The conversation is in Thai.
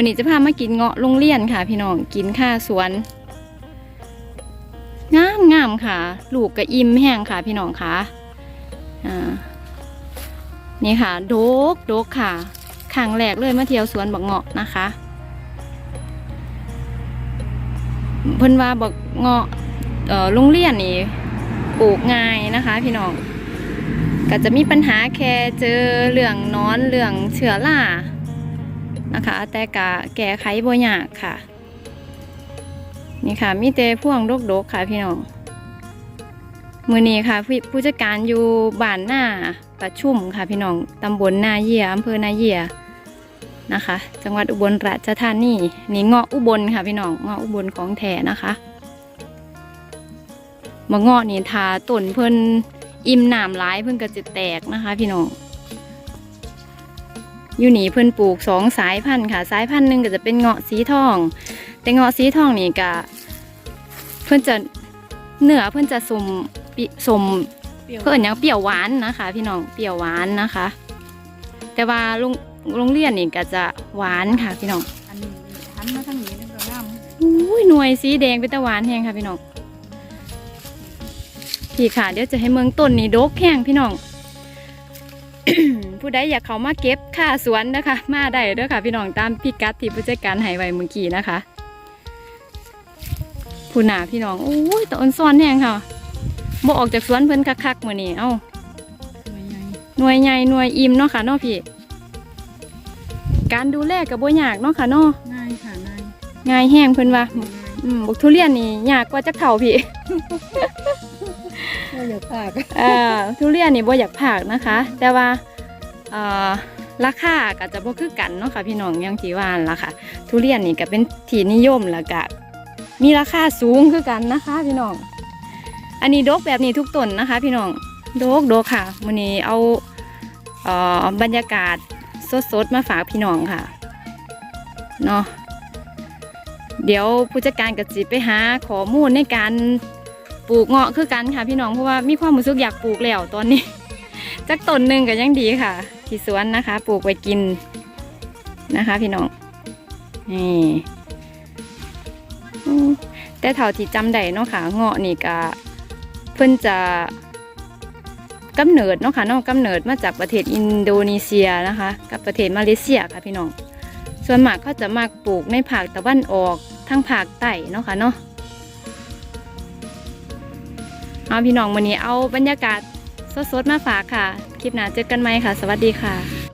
วันนี้จะพามากินเงาะโรงเรียนค่ะ พี่น้องกินข้าสวนงามงามค่ะ ลูกกระอิ่มแห้งค่ะ พี่น้องค่ะนี่ค่ะ โดกโดกค่ะครั้งแรกเลยมาเที่ยวสวนบักเงาะนะคะเพิ่นว่าบักเงาะโรงเรียนนี่ปลูกง่ายนะคะ พี่น้องก็จะมีปัญหาแค่เจอเรื่องนอนเรื่องเชื้อรา นะคะ แต่กะแก้ไขบ่ยากค่ะ นี่ค่ะ มีแต่พ่วงโดกๆค่ะพี่น้องมือนี้ค่ะผู้จัดการอยู่บ้านหน้าประชุมค่ะพี่น้องตำบลนาเยียอำเภอนาเยียนะคะ จังหวัดอุบลราชธานีนี่เงาะอุบลค่ะพี่น้องเงาะอุบลของแท้นะคะมะเงาะนี่ทาต้นเพิ่นอิ่มน้ำหลายเพิ่นก็จะแตกนะคะ พี่น้อง อยู่นี่เพิ่นปลูกสองสายพันธุ์ค่ะ สายพันธุ์หนึ่งก็จะเป็นเงาะสีทอง แต่เงาะสีทองนี่ก็เพิ่นจะเนื้อเพิ่นจะสมสมเพิ่นอย่างเปรี้ยวหวานนะคะ พี่น้องเปรี้ยวหวานนะคะ แต่ว่าโรงโรงเรียนนี่ก็จะหวานค่ะพี่น้องอันนี้หันมาทางนี้นึกว่างามอุ้ยหน่วยสีแดงเป็นตะหวานแห้งค่ะพี่น้องพี่ค่ะเดี๋ยวจะให้เมืองต้นนี่ดกแห้งพี่น้อง ผู้ใดอยากเขามาเก็บค่าสวนนะคะ มาได้เด้อค่ะ พี่น้องตามพิกัดที่ผู้จัดการให้ไว้เมื่อกี้นะคะ ผู้หนาพี่น้องโอ้ยตะอนซ้อนแห้งค่ะบ่ออกจากสวนเพิ่นคักๆมื้อนี้เอ้าสวยใหญ่หน่วยใหญ่หน่วยอิ่มเนาะค่ะเนาะพี่ การดูแลกับบ่ยากเนาะค่ะเนาะง่ายค่ะง่ายง่ายแห้งเพิ่นว่าง่าย อืมบักทุเรียนนี่ยากกว่าจะเข่าพี่ก็อย่าพลาดเอ่อทุเรียนนี่บ่อยากผากนะคะ แต่ว่าเอ่อราคาก็จะบ่คือกันเนาะค่ะพี่น้องอย่างที่ว่านั่นล่ะค่ะ ทุเรียนนี่ก็เป็นที่นิยมแล้วก็มีราคาสูงคือกันนะคะ พี่น้อง อันนี้ดกแบบนี้ทุกต้นนะคะ พี่น้องดกดกค่ะมื้อนี้เอาเอ่อบรรยากาศสดๆมาฝากพี่น้องค่ะเนาะ เดี๋ยวผู้จัดการก็สิไปหาข้อมูลในการปลูกเงาะคือกันค่ะพี่น้องเพราะว่ามีความรู้สึกอยากปลูกแล้วตอนนี้ จักต้นหนึ่งก็ยังดีค่ะ ที่สวนนะคะ ปลูกไว้กินนะคะ พี่น้องนี่แต่เท่าที่จำได้เนาะค่ะเงาะนี่ก็เพิ่นจะกำเนิดเนาะค่ะเนาะกำเนิดมาจากประเทศอินโดนีเซียนะคะ กับประเทศมาเลเซียค่ะพี่น้อง ส่วนมากเขาจะมากปลูกในภาคตะวันออกทั้งภาคใต้เนาะค่ะเนาะเอาพี่น้องวันนี้เอาบรรยากาศสดๆมาฝากค่ะ คลิปหน้าเจอกันไหมค่ะ สวัสดีค่ะ